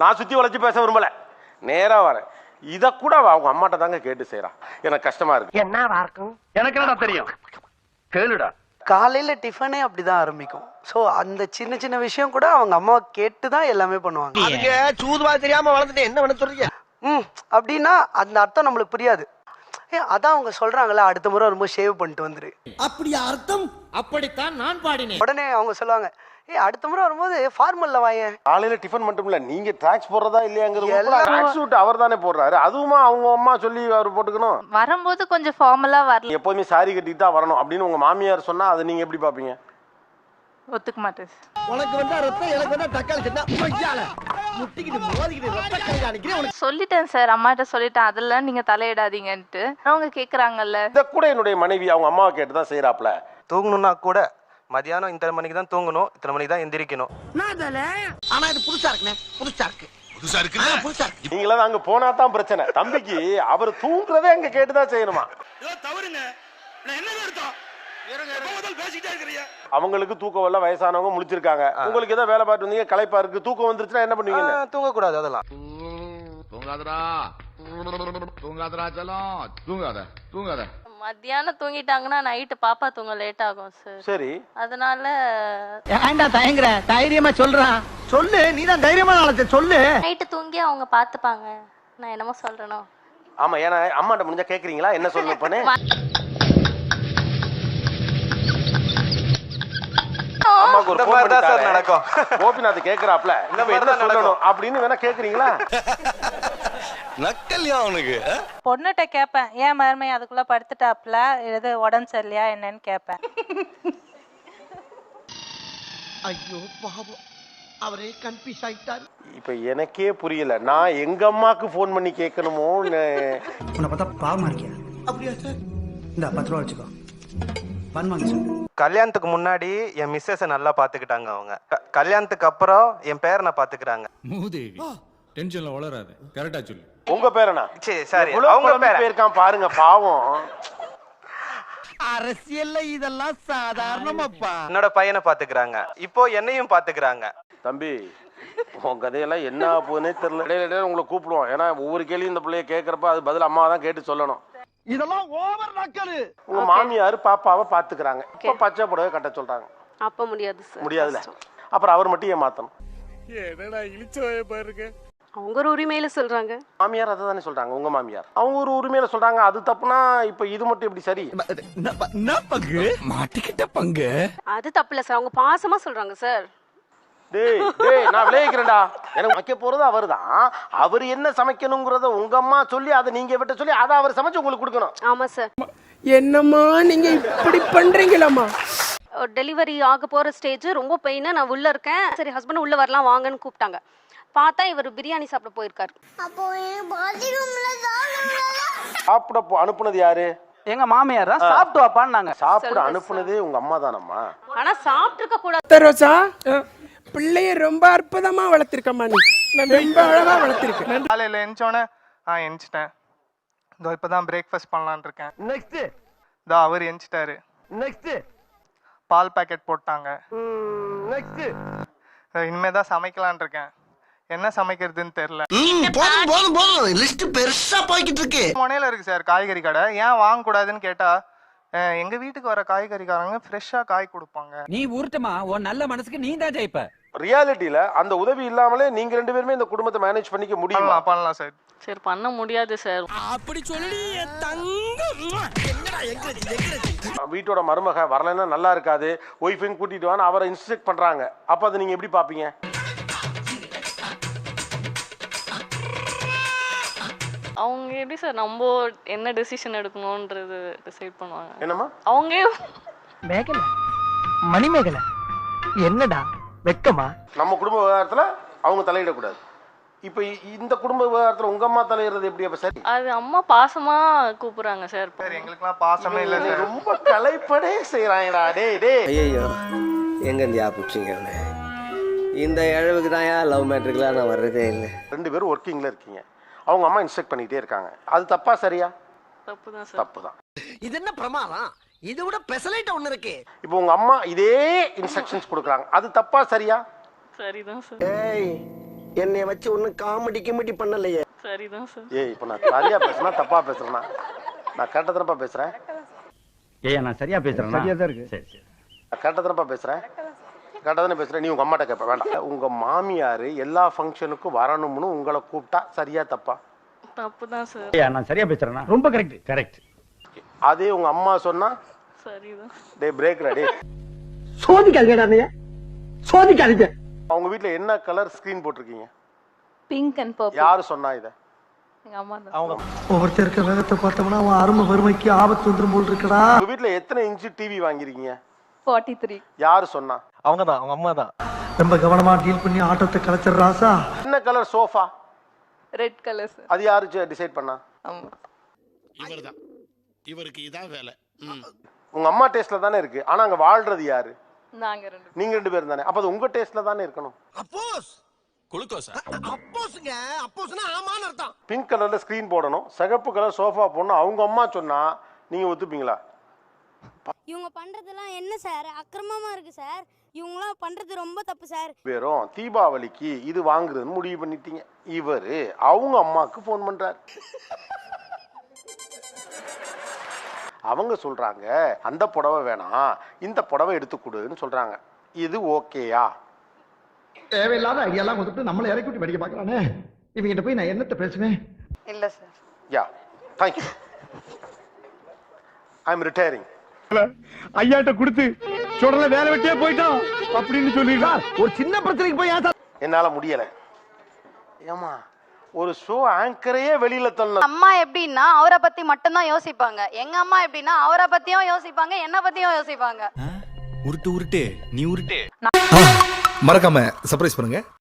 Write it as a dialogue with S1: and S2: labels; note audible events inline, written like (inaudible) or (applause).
S1: நான் சுத்தி வளைச்சு பேச விரும்பல. நேரா வரேன். இத கூட அவ அவங்க அம்மாட்ட தாங்க கேட்டு செய்றா. எனக்கு கஷ்டமா இருக்கு.
S2: எனக்கு என்னடா தெரியும்? கேளுடா.
S3: காலையில டிஃபனே அப்படிதான் ஆரம்பிக்கும். ஸோ அந்த சின்ன சின்ன விஷயம் கூட அவங்க அம்மா கேட்டு தான் எல்லாமே பண்ணுவாங்க.
S4: அதுக்கு சூதுவா தெரியாம வளர்ந்துட்டு என்ன பண்ண சொல்றீங்க?
S3: ம் அப்படின்னா அந்த அர்த்தம் நம்மளுக்கு புரியாது. ஏ அதான் அவங்க சொல்றாங்கல்ல அடுத்த முறை ரொம்ப ஷேவ் பண்ணிட்டு வந்துரு.
S4: அப்படி அர்த்தம்?
S5: அப்படித்தான் நான் பாடினேன்.
S3: உடனே அவங்க சொல்லுவாங்க ஏ அடுத்த முறை வரும்போது ஃபார்மல்ல வாயேன்.
S1: காலையில டிஃபன் மட்டும் இல்ல நீங்க ட்ராக்ஸ் போடுறதா இல்லையாங்கிறது
S3: எல்லாம்
S1: ட்ராக் சூட் அவர் தானே போடுறாரு. அதுவுமா அவங்க அம்மா சொல்லி அவர் போட்டுக்கணும்.
S6: வரும்போது கொஞ்சம் ஃபார்மலா வரல.
S1: எப்போதுமே சாரி கட்டிட்டு தான் வரணும் அப்படின்னு உங்க மாமியார் சொன்னா அதை நீங்க எப்படி பாப்பீங்க
S6: ஒத்துக்க மாட்டேன்.
S4: உனக்கு வந்தா ரத்தம் எனக்கு வந்தா தக்காளி சட்னா ஐயால முட்டிக்கிட்டு மோதிக்கிட்டு ரத்த கை அடிக்கிறேன் உனக்கு?
S6: சொல்லிட்டேன் சார். அம்மாட்ட சொல்லிட்டேன். அதெல்லாம் நீங்க தலையிடாதீங்கன்ட்டு. அவங்க கேக்குறாங்கல்ல.
S1: இத கூட என்னுடைய மனைவி அவங்க அம்மாவை கேட்டு தான் செய்யறாப்ல
S7: தூங்கணும்னா கூட மதியானம் இத்தனை மணிக்கு தான் தூங்கணும். இத்தனை மணிக்கு தான் எந்திரிக்கணும்.
S4: ஆனா இது புதுசா இருக்குண்ணே. புதுசா இருக்கு. புதுசா இருக்கு புதுசா இருக்கு.
S1: நீங்களா அங்க போனா தான் பிரச்சனை. தம்பிக்கு அவர் தூங்குறதே அங்க கேட்டுதான் செய்யணுமா? அவங்களுக்கு தூக்கம் வரல வயசானவங்க முழிச்சிருக்காங்க. உங்களுக்கு ஏதோ வேலை பார்த்து வந்தீங்க களைப்பா இருக்கு தூக்கம் வந்துருச்சுன்னா என்ன பண்ணுவீங்க?
S7: ஆ, தூங்கக்கூடாது அதெல்லாம்.
S5: தூங்காதடா. தூங்காதடா செல்லம். தூங்காத தூங்காத.
S6: மத்தியானம் தூங்கிட்டாங்கன்னா நைட்டு பாப்பா தூங்க லேட் ஆகும் சார்
S1: சரி.
S6: அதனால
S4: ஏன்டா தயங்குற? தைரியமா சொல்றான் சொல்லு நீ தான் தைரியமான ஆளத்தை சொல்லு.
S6: நைட்டு தூங்கி அவங்க பாத்துப்பாங்க நான் என்னமோ சொல்றேனோ.
S1: ஆமா ஏன்னா அம்மாட்ட முடிஞ்சா கேக்குறீங்களா? என்ன சொல்லணும் இப்பனே (laughs) அம்மாக்கு ஒரு
S7: சார். நடக்கும்.
S1: கோபிநாத் கேக்குறாப்ல.
S7: மாதிரி
S1: என்ன. சொல்லணும் அப்படின்னு வேணா கேக்குறீங்களா?
S7: நக்கல்யா அவனுக்கு.
S8: பொண்ணுகிட்ட கேட்பேன் ஏன் மருமை அதுக்குள்ள படுத்துட்டாப்ல? எது உடம்பு சரியில்லையா என்னன்னு கேட்பேன்
S4: ஐயோ பாவம். அவரே கன்ஃபியூஸ் ஆயிட்டாரு.
S1: இப்ப எனக்கே புரியல. நான் எங்க அம்மாக்கு ஃபோன் பண்ணி கேட்கணுமோ
S9: உன்னை பார்த்தா பாவமா இருக்கியா?
S4: அப்படியா சார்?
S9: இந்த பத்து ரூபா வச்சுக்கோ. பண்ணுவாங்க சார்.
S7: கல்யாணத்துக்கு முன்னாடி என் மிஸ்ஸஸ நல்லா பாத்துக்கிட்டாங்க அவங்க. க- கல்யாணத்துக்கு அப்புறம் என் பேரனை பாத்துக்கிறாங்க.
S5: மூதேவி டென்ஷன்ல வளராது. கரெக்டா சொல்லு.
S1: உங்க பேரனா?
S7: சரி சாரி
S1: எவ்வளவு
S7: அவங்க
S1: குழம்பி
S7: பேரன்
S1: போயிருக்கான் பாருங்க பாவம்.
S4: அரசியல்ல இதெல்லாம் சாதாரணமாப்பா.
S7: என்னோட பையனை பாத்துக்கிறாங்க. இப்போ என்னையும் பாத்துக்கிறாங்க.
S1: தம்பி உன் கதையெல்லாம் என்ன போகுதுன்னே தெரியல. இடையில இடையில உங்களை கூப்பிடுவோம். ஏன்னா ஒவ்வொரு கேள்வியும் இந்த பிள்ளைய கேட்கறப்ப அது பதில் அம்மா தான் கேட்டு சொல்லணும்.
S4: இதெல்லாம் ஓவர் நக்கலு.
S1: உங்க மாமியார் பாப்பாவை பாத்துக்கிறாங்க. இப்ப பச்சை புடவை கட்ட சொல்றாங்க.
S6: அப்ப முடியாது சார்
S1: முடியாதுல அப்புறம் அவர் மட்டும் ஏமாத்தணும்.
S6: அவங்க ஒரு உரிமையில சொல்றாங்க.
S1: மாமியார் அதை தானே சொல்றாங்க உங்க மாமியார். அவங்க ஒரு உரிமையில சொல்றாங்க அது தப்புனா இப்ப இது மட்டும் எப்படி சரி?
S4: மாட்டிக்கிட்ட பங்கு?
S6: அது தப்பு இல்ல சார் அவங்க பாசமா சொல்றாங்க சார்
S1: டேய் டேய் நான் விளைவிக்கிறேன்டா. எனக்கு வைக்க போறது அவர்தான். அவர் என்ன சமைக்கணுங்கிறத உங்க அம்மா சொல்லி அதை நீங்க விட்ட சொல்லி அதை அவர் சமைச்சு உங்களுக்கு கொடுக்கணும்.
S6: ஆமா சார்.
S10: என்னம்மா நீங்க இப்படி பண்றீங்களாம்மா?
S6: டெலிவரி ஆக போற ஸ்டேஜ் ரொம்ப பெயினா நான் உள்ள இருக்கேன். சரி ஹஸ்பண்ட் உள்ள வரலாம் வாங்கன்னு கூப்பிட்டாங்க. பார்த்தா இவர் பிரியாணி சாப்பிட போயிருக்காரு.
S1: சாப்பிட போ- அனுப்புனது யாரு?
S3: எங்க மாமியார்? தான் சாப்பிட்டு வாப்பான்னாங்க.
S1: சாப்பிட அனுப்புனதே உங்க அம்மா தானம்மா
S6: ஆனா சாப்பிட்டுருக்க கூடாது
S10: ரோசா? பிள்ளைய ரொம்ப அற்புதமா வளர்த்திருக்கம்மா நீ. நான் ரொம்ப அழகா வளர்த்திருக்கேன்
S2: காலையில் எந்திச்சோடனே ஆ எந்திச்சிட்டேன் இதோ இப்போ தான் பிரேக்ஃபாஸ்ட் பண்ணலான்னு இருக்கேன்.
S4: நெக்ஸ்ட்
S2: இதோ அவர் எந்திச்சிட்டாரு
S4: நெக்ஸ்ட்
S2: பால் பாக்கெட் போட்டாங்க.
S4: நெக்ஸ்ட்
S2: இனிமே தான் சமைக்கலான்னு இருக்கேன். என்ன சமைக்கிறதுன்னு தெரில
S4: போதும் போதும் போதும். லிஸ்ட் பெருசா போய்கிட்டு இருக்கு.
S2: முனையில இருக்கு சார் காய்கறி கடை. ஏன் வாங்கக்கூடாதுன்னு கேட்டா அஹ், எங்க வீட்டுக்கு வர காய்கறிக்காரங்க ஃப்ரெஷ்ஷா காய் கொடுப்பாங்க.
S5: நீ உருட்டுமா உன் நல்ல மனசுக்கு நீ தான் ஜெயிப்ப.
S1: ரியாலிட்டியில அந்த உதவி இல்லாமலே நீங்க ரெண்டு பேருமே இந்த குடும்பத்தை மேனேஜ் பண்ணிக்க முடியுமா?
S2: பண்ணலாம் பண்ணலாம் சார்
S6: சரி பண்ண முடியாது சார்
S10: அப்படி சொல்லி தங்கம்.
S1: வீட்டோட மருமக வரலைன்னா நல்லா இருக்காது. ஒய்ஃபையும் கூட்டிட்டு வான்னு அவரை இன்ஸ்ட்ரக்ட் பண்றாங்க. அப்ப அதை நீங்க எப்படி பாப்பீங்க?
S6: அவங்க எப்படி சார் நம்ம என்ன டெசிஷன் எடுக்கணும்ன்றது டிசைட் பண்ணுவாங்க?
S1: என்னம்மா?
S6: அவங்க
S4: மேகல? மணிமேகலை? என்னடா? வெக்கமா?
S1: நம்ம குடும்ப விவகாரத்துல அவங்க தலையிடக்கூடாது. இப்ப இந்த குடும்ப விவகாரத்துல உங்க அம்மா தலையிடுறது எப்படி அப்ப சரி?
S6: அது அம்மா பாசமா கூப்பிடுறாங்க சார்
S2: சார் எங்களுக்குலாம் பாசமே இல்லை சார்
S1: ரொம்ப கலைப்படே செய்யறாங்கடா டேய் டேய்.
S4: ஐயோ எங்க இந்தியா பிடிச்சிங்க இந்த இழவுக்கு தான் லவ் மேட்ருக்குலாம் நான் வர்றதே இல்லை.
S1: ரெண்டு பேரும் ஒர்க்கிங்ல இருக்கீங்க. அவங்க அம்மா இன்ஸ்ட்ரக்ட் பண்ணிட்டே இருக்காங்க. அது தப்பா சரியா?
S6: தப்பு தான் சார்
S1: தப்பு தான்
S4: இது என்ன பிரமாதம்? இது விட பெசலைட் ஒண்ணு இருக்கு.
S1: இப்போ உங்க அம்மா இதே இன்ஸ்ட்ரக்ஷன்ஸ் கொடுக்குறாங்க. அது தப்பா சரியா?
S6: சரிதான் சார்
S4: ஏய் என்னைய வச்சு ஒன்னும் காமெடி கிமெடி பண்ணலையே.
S11: சரிதான் சார்
S1: ஏய் இப்போ நான் சரியா பேசுனா தப்பா பேசுறேனா நான் கரெக்டாக தானப்பா பேசுறேன்?
S3: ஏய் நான் சரியா பேசுறேன் சரியா தான் இருக்கு. சரி சரி.
S1: நான் கரெக்டாக தானப்பா பேசுறேன்? கரெக்டாக தானே பேசுறேன் நீ உங்க அம்மாட்ட கேட்ப வேண்டாம். உங்க மாமியார் எல்லா ஃபங்க்ஷனுக்கும் வரணும்னு உங்களை கூப்பிட்டா சரியா தப்பா?
S11: தப்பு தான் சார்
S3: நான் சரியா பேசுறேனா? ரொம்ப கரெக்ட் கரெக்ட்
S1: அதே உங்க அம்மா சொன்னா
S11: சரிதான்.
S1: டே பிரேக் ரெடி
S9: சோதிக்காதீங்கடா நீ சோதிக்காதீங்க.
S1: அவங்க வீட்ல என்ன கலர் ஸ்கிரீன் போட்டிருக்கீங்க?
S11: பிங்க் அண்ட் பர்பிள்
S1: யாரு சொன்னா இத?
S11: எங்க அம்மா தான்.
S12: அவங்க.
S9: வேகத்தை பார்த்தோம்னா அவன் அருமை வறுமைக்கு ஆபத்து வந்துரும் போல் இருக்கடா.
S1: உங்க வீட்ல எத்தனை இன்ச்சு டிவி வாங்கிருக்கீங்க
S11: ஃபார்ட்டி த்ரீ
S1: யாரு சொன்னா?
S12: அவங்க தான் அவங்க அம்மா தான்
S9: ரொம்ப கவனமா டீல் பண்ணி ஆட்டத்தை கலைச்சிடுறாசா
S1: என்ன colour sofa
S11: red colour sir
S1: அது யாரு டிசைட் பண்ணா?
S11: ஆமா.
S3: இவர்தான். இவருக்கு இதான் வேலை.
S1: உங்க அம்மா டேஸ்ட்ல தானே இருக்கு. ஆனா அங்க வாழ்றது யாரு?
S11: நாங்க ரெண்டு
S1: நீங்க ரெண்டு பேரும் தானே. அப்ப அது உங்க டேஸ்ட்ல தானே இருக்கணும்.
S3: குளுக்கோஸா.
S4: அப்போஸ்ங்க. அப்போஸ்னா ஆமான்னு அர்த்தம்.
S1: பிங்க் கலர்ல ஸ்கிரீன் போடணும். சிகப்பு கலர் சோஃபா போடணும். அவங்க அம்மா சொன்னா நீங்க ஒத்துப்பீங்களா?
S13: இவங்க பண்றதெல்லாம் என்ன சார்? அக்கிரமமா இருக்கு சார். இவங்களாம் பண்றது ரொம்ப தப்பு சார்.
S1: பேரும் தீபாவளிக்கு இது வாங்குறதுன்னு முடிவு பண்ணிட்டீங்க. இவரு அவங்க அம்மாக்கு ஃபோன் பண்றாரு. அவங்க சொல்றாங்க அந்த புடவை வேணாம் இந்த புடவை எடுத்து கொடுன்னு சொல்றாங்க. இது ஓகேயா?
S9: தேவையில்லாத ஐடியாலாம் கொடுத்துட்டு நம்மளை இறக்கி விட்டு படிக்க பார்க்கறானே? இவங்கிட்ட போய் நான் என்னத்த பேசுவேன்?
S11: இல்ல sir.
S1: Yeah thank you I am retiring
S9: ஐயாட்ட கொடுத்து சுடல வேலை வெட்டியே போயிட்டான் அப்படின்னு சொல்லிடுறா ஒரு சின்ன பிரச்சனைக்கு போய் ஏன்
S1: என்னால முடியல. ஏமா ஒரு ஷோ ஆங்கரையே வெளியில தள்ள
S13: அம்மா எப்படின்னா அவரை பத்தி மட்டும்தான் யோசிப்பாங்க. எங்க அம்மா எப்படின்னா அவரை பத்தியும் யோசிப்பாங்க என்ன பத்தியும் யோசிப்பாங்க.
S3: உருட்டு உருட்டு நீ உருட்டு.
S14: மறக்காம சர்ப்ரைஸ் பண்ணுங்க.